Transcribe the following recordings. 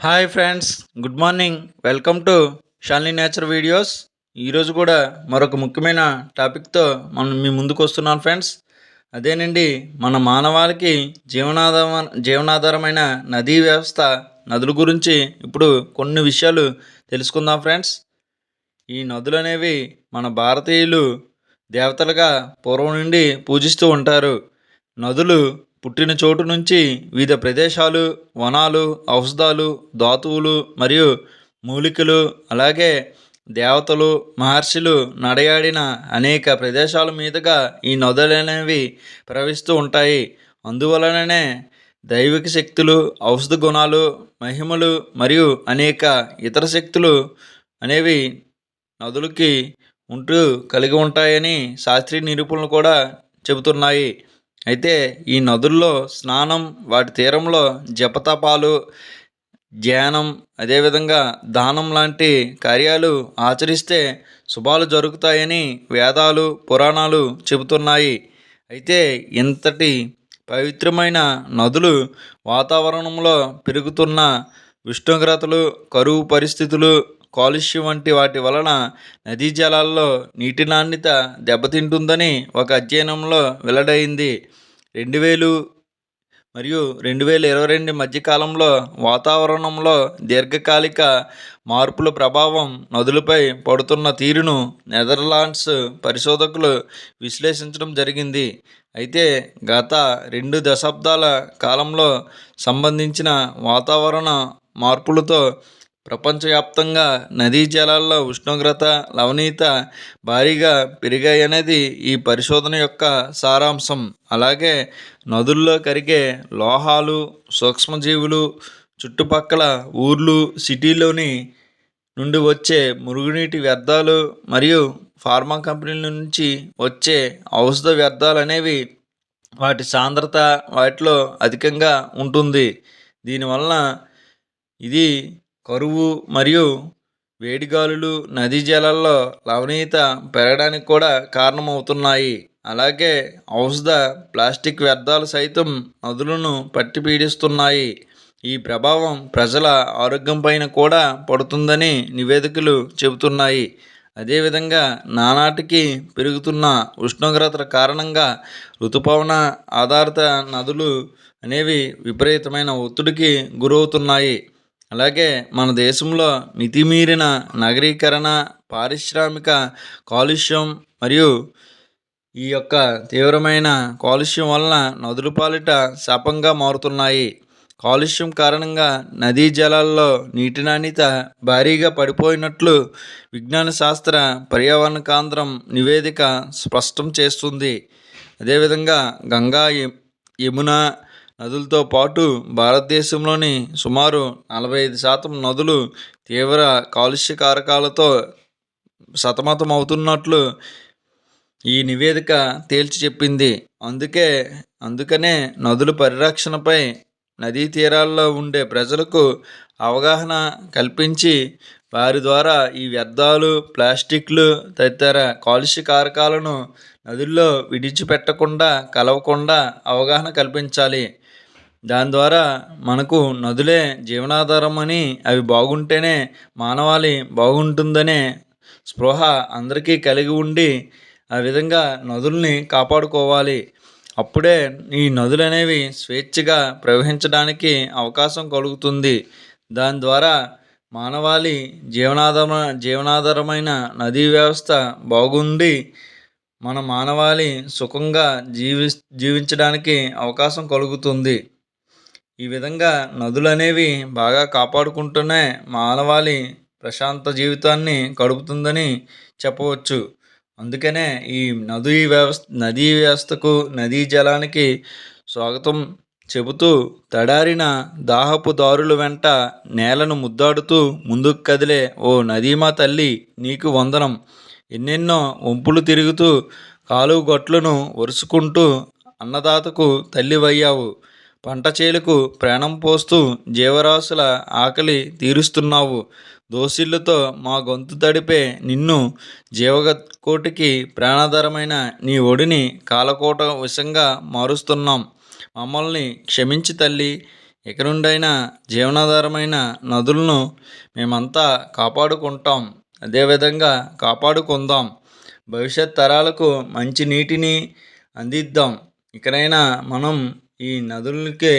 Hi friends good morning welcome to Shalini nature videos ఈరోజు కూడా మరొక ముఖ్యమైన టాపిక్తో మనం మీ ముందుకు వస్తున్నాను ఫ్రెండ్స్ అదేనండి మన మానవాళికి జీవనాధార జీవనాధారమైన నదీ వ్యవస్థ నదుల గురించి ఇప్పుడు కొన్ని విషయాలు తెలుసుకుందాం ఫ్రెండ్స్ ఈ నదులు అనేవి మన భారతీయులు దేవతలుగా పూర్వం నుండి పూజిస్తూ ఉంటారు. నదులు పుట్టిన చోటు నుంచి వివిధ ప్రదేశాలు వనాలు ఔషధాలు ధాతువులు మరియు మూలికలు అలాగే దేవతలు మహర్షులు నడయాడిన అనేక ప్రదేశాల మీదుగా ఈ నదులు అనేవి ప్రవహిస్తూ ఉంటాయి. అందువలననే దైవిక శక్తులు ఔషధ గుణాలు మహిమలు మరియు అనేక ఇతర శక్తులు అనేవి నదులకి ఉంటూ కలిగి ఉంటాయని శాస్త్రీయ నిరూపణలు కూడా చెబుతున్నాయి. అయితే ఈ నదుల్లో స్నానం వాటి తీరంలో జపతపాలు ధ్యానం అదేవిధంగా దానం లాంటి కార్యాలు ఆచరిస్తే శుభాలు జరుగుతాయని వేదాలు పురాణాలు చెబుతున్నాయి. అయితే ఇంతటి పవిత్రమైన నదులు వాతావరణంలో పెరుగుతున్న ఉష్ణోగ్రతలు కరువు పరిస్థితులు కాలుష్యం వంటి వాటి వలన నదీ జలాల్లో నీటి నాణ్యత దెబ్బతింటుందని ఒక అధ్యయనంలో వెల్లడైంది. రెండు వేలు మరియు రెండు వేల ఇరవై రెండు మధ్యకాలంలో వాతావరణంలో దీర్ఘకాలిక మార్పుల ప్రభావం నదులపై పడుతున్న తీరును నెదర్లాండ్స్ పరిశోధకులు విశ్లేషించడం జరిగింది. అయితే గత రెండు దశాబ్దాల కాలంలో సంబంధించిన వాతావరణ మార్పులతో ప్రపంచవ్యాప్తంగా నదీ జలాల్లో ఉష్ణోగ్రత లవణీయత భారీగా పెరిగాయనేది ఈ పరిశోధన యొక్క సారాంశం. అలాగే నదుల్లో కరిగే లోహాలు సూక్ష్మజీవులు చుట్టుపక్కల ఊర్లు సిటీలోని నుండి వచ్చే మురుగునీటి వ్యర్థాలు మరియు ఫార్మా కంపెనీల నుంచి వచ్చే ఔషధ వ్యర్థాలు అనేవి వాటి సాంద్రత వాటిలో అధికంగా ఉంటుంది. దీనివలన ఇది కరువు మరియు వేడిగాలులు నదీ జలాల్లో లవణీయత పెరగడానికి కూడా కారణమవుతున్నాయి. అలాగే ఔషధ ప్లాస్టిక్ వ్యర్థాలు సైతం నదులను పట్టి పీడిస్తున్నాయి ఈ ప్రభావం ప్రజల ఆరోగ్యం పైన కూడా పడుతుందని నివేదికలు చెబుతున్నాయి. అదేవిధంగా నానాటికి పెరుగుతున్న ఉష్ణోగ్రతల కారణంగా ఋతుపవన ఆధారిత నదులు అనేవి విపరీతమైన ఒత్తిడికి గురవుతున్నాయి. అలాగే మన దేశంలో మితిమీరిన నగరీకరణ పారిశ్రామిక కాలుష్యం మరియు ఈ యొక్క తీవ్రమైన కాలుష్యం వలన నదుల పాలిట శాపంగా మారుతున్నాయి. కాలుష్యం కారణంగా నదీ జలాల్లో నీటి నాణ్యత భారీగా పడిపోయినట్లు విజ్ఞాన శాస్త్ర పర్యావరణ కేంద్రం నివేదిక స్పష్టం చేస్తుంది. అదేవిధంగా గంగా యమున నదులతో పాటు భారతదేశంలోని సుమారు నలభై ఐదు శాతం నదులు తీవ్ర కాలుష్య కారకాలతో సతమతమవుతున్నట్లు ఈ నివేదిక తేల్చి చెప్పింది. అందుకే అందుకనే నదుల పరిరక్షణపై నదీ తీరాల్లో ఉండే ప్రజలకు అవగాహన కల్పించి వారి ద్వారా ఈ వ్యర్థాలు ప్లాస్టిక్లు తదితర కాలుష్య కారకాలను నదుల్లో విడిచిపెట్టకుండా కలవకుండా అవగాహన కల్పించాలి. దాని ద్వారా మనకు నదులే జీవనాధారం అని అవి బాగుంటేనే మానవాళి బాగుంటుందనే స్పృహ అందరికీ కలిగి ఉండి ఆ విధంగా నదుల్ని కాపాడుకోవాలి. అప్పుడే ఈ నదులు అనేవి స్వేచ్ఛగా ప్రవహించడానికి అవకాశం కలుగుతుంది. దాని ద్వారా మానవాళి జీవనాధార జీవనాధారమైన నదీ వ్యవస్థ బాగుండి మన మానవాళి సుఖంగా జీవి జీవించడానికి అవకాశం కలుగుతుంది. ఈ విధంగా నదులు అనేవి బాగా కాపాడుకుంటూనే మానవాళి ప్రశాంత జీవితాన్ని గడుపుతుందని చెప్పవచ్చు. అందుకనే ఈ నదీ వ్యవస్థ నదీ వ్యవస్థకు నదీ జలానికి స్వాగతం చెబుతూ తడారిన దాహపు దారుల వెంట నేలను ముద్దాడుతూ ముందుకు కదిలే ఓ నదీమా తల్లి నీకు వందనం. ఎన్నెన్నో వంపులు తిరుగుతూ కాలువ గట్లను వరుసుకుంటూ అన్నదాతకు తల్లివయ్యావు. పంట చేలుకు ప్రాణం పోస్తూ జీవరాశుల ఆకలి తీరుస్తున్నావు. దోసిళ్ళతో మా గొంతు తడిపే నిన్ను జీవకోటికి ప్రాణాధారమైన నీ ఒడిని కాలకోట విషంగా మారుస్తున్నాం. మమ్మల్ని క్షమించి తల్లి. ఇక నుండైనా జీవనాధారమైన నదులను మేమంతా కాపాడుకుంటాం. అదేవిధంగా కాపాడుకుందాం. భవిష్యత్ తరాలకు మంచి నీటిని అందిద్దాం. ఇకనైనా మనం ఈ నదులకి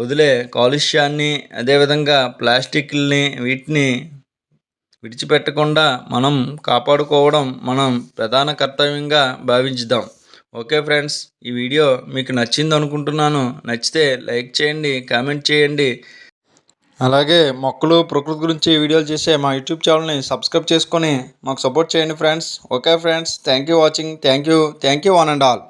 వదిలే కాలుష్యాన్ని అదేవిధంగా ప్లాస్టిక్ని వీటిని విడిచిపెట్టకుండా మనం కాపాడుకోవడం మనం ప్రధాన కర్తవ్యంగా భావించుదాం. ఓకే ఫ్రెండ్స్ ఈ వీడియో మీకు నచ్చింది అనుకుంటున్నాను. నచ్చితే లైక్ చేయండి కామెంట్ చేయండి. అలాగే మొక్కలు ప్రకృతి గురించి వీడియోలు చేసే మా యూట్యూబ్ ఛానల్ని సబ్స్క్రైబ్ చేసుకొని మాకు సపోర్ట్ చేయండి friends. Okay friends thank you watching thank you thank you one and all.